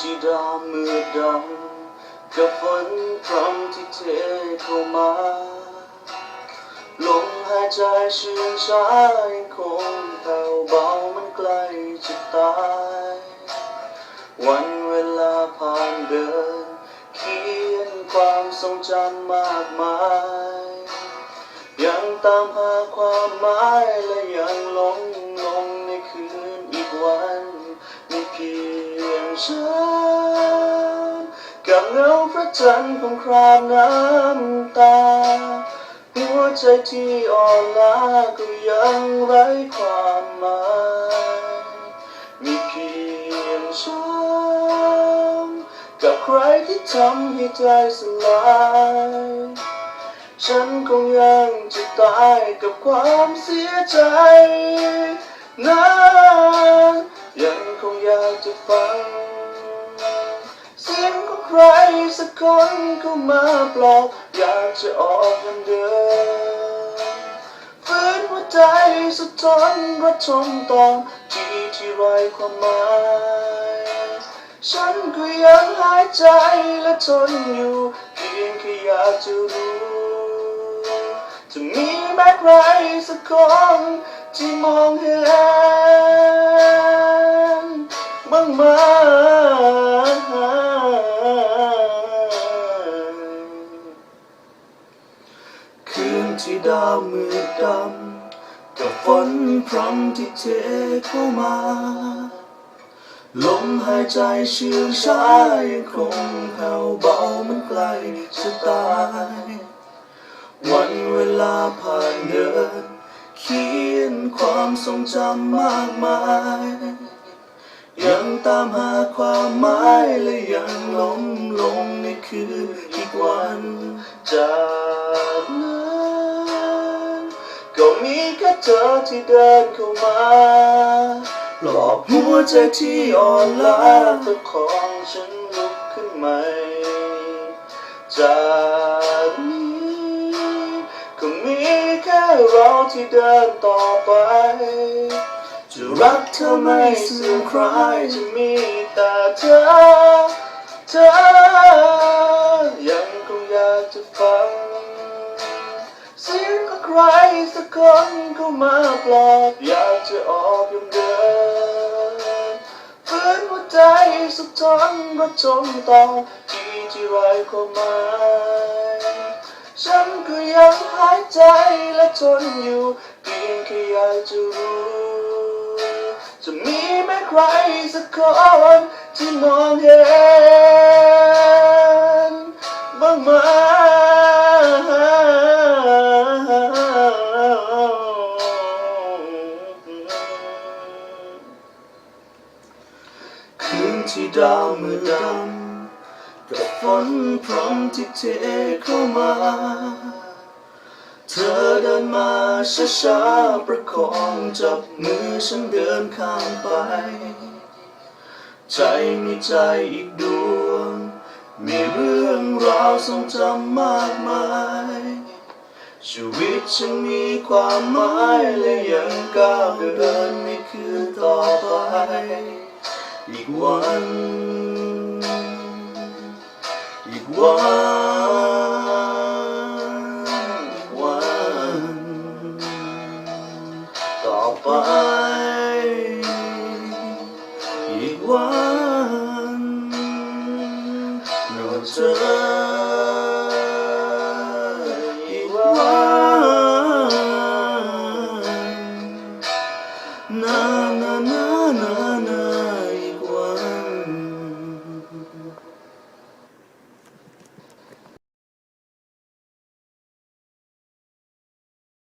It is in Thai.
ที่ดำมืดดำกับฝนพรำที่เทเข้ามาลมหายใจชื่นชายังคงแผ่วเบามันใกล้จะตาย วันเวลาผ่านเดิน เขียนความทรงจำมากมาย ยังตามหาความหมายและยังหลง ฉันกับเงาพระจันทร์ของครามน้ำตา หัวใจที่อ่อนล้าก็ยังไร้ความหมายมีเพียงฉันกับใครที่ทำให้ใจสลายฉันคงยังจะตายกับความเสียใจนั้นยังคงอยากจะฟังเสียงของ ใครสักคนเข้ามาปลอบอยากจะออกกันเดินฝืนหัวใจสุดทนระทมตอมที่ที่ไร้ความหมาย ฉันก็ยังหายใจและทนอยู่ เพียงแค่อยากจะรู้ จะมีแม้ใครสักคนที่มองเห็นบ้างไหม ที่ดาวมืดดำกับฝนพรำที่เทเข้ามา ลมหายใจชื่นชายังคงแผ่วเบามันใกลจะตาย วันเวลาผ่านเดินเขียนความทรงจำมากมาย ยังตามหาความหมายและยังหลงหลงในคืนอีกวันจากนั้น ก็มีแค่เธอที่เดินเข้ามาหลอกหัวใจที่อ่อนล้าประคองฉันลุกขึ้นใหม่จากนี้ก็มีแค่เราที่เดินต่อไป จะรักเธอไม่สื่อใครจะมีแต่เธอ เธอ คนเข้ามาปลอบอยากจะออกยังเดินฝืนหัวใจสุดทนระทมต่อที่ที่ไร้ความหมายฉันก็ยังหายใจและทนอยู่เพียงแค่อยากจะรู้จะมีไหมใครสักคนที่มองเห็นบ้างไหม ที่ดาวมืดดำกับฝนพรำที่เทเข้ามา เธอเดินมาช้าๆประคองจับมือฉันเดินข้ามไป ใจมีใจอีกดวง มีเรื่องราวทรงจำมากมายชีวิตฉันมีความหมายและยังก้าวเดินในคืนต่อไป อีก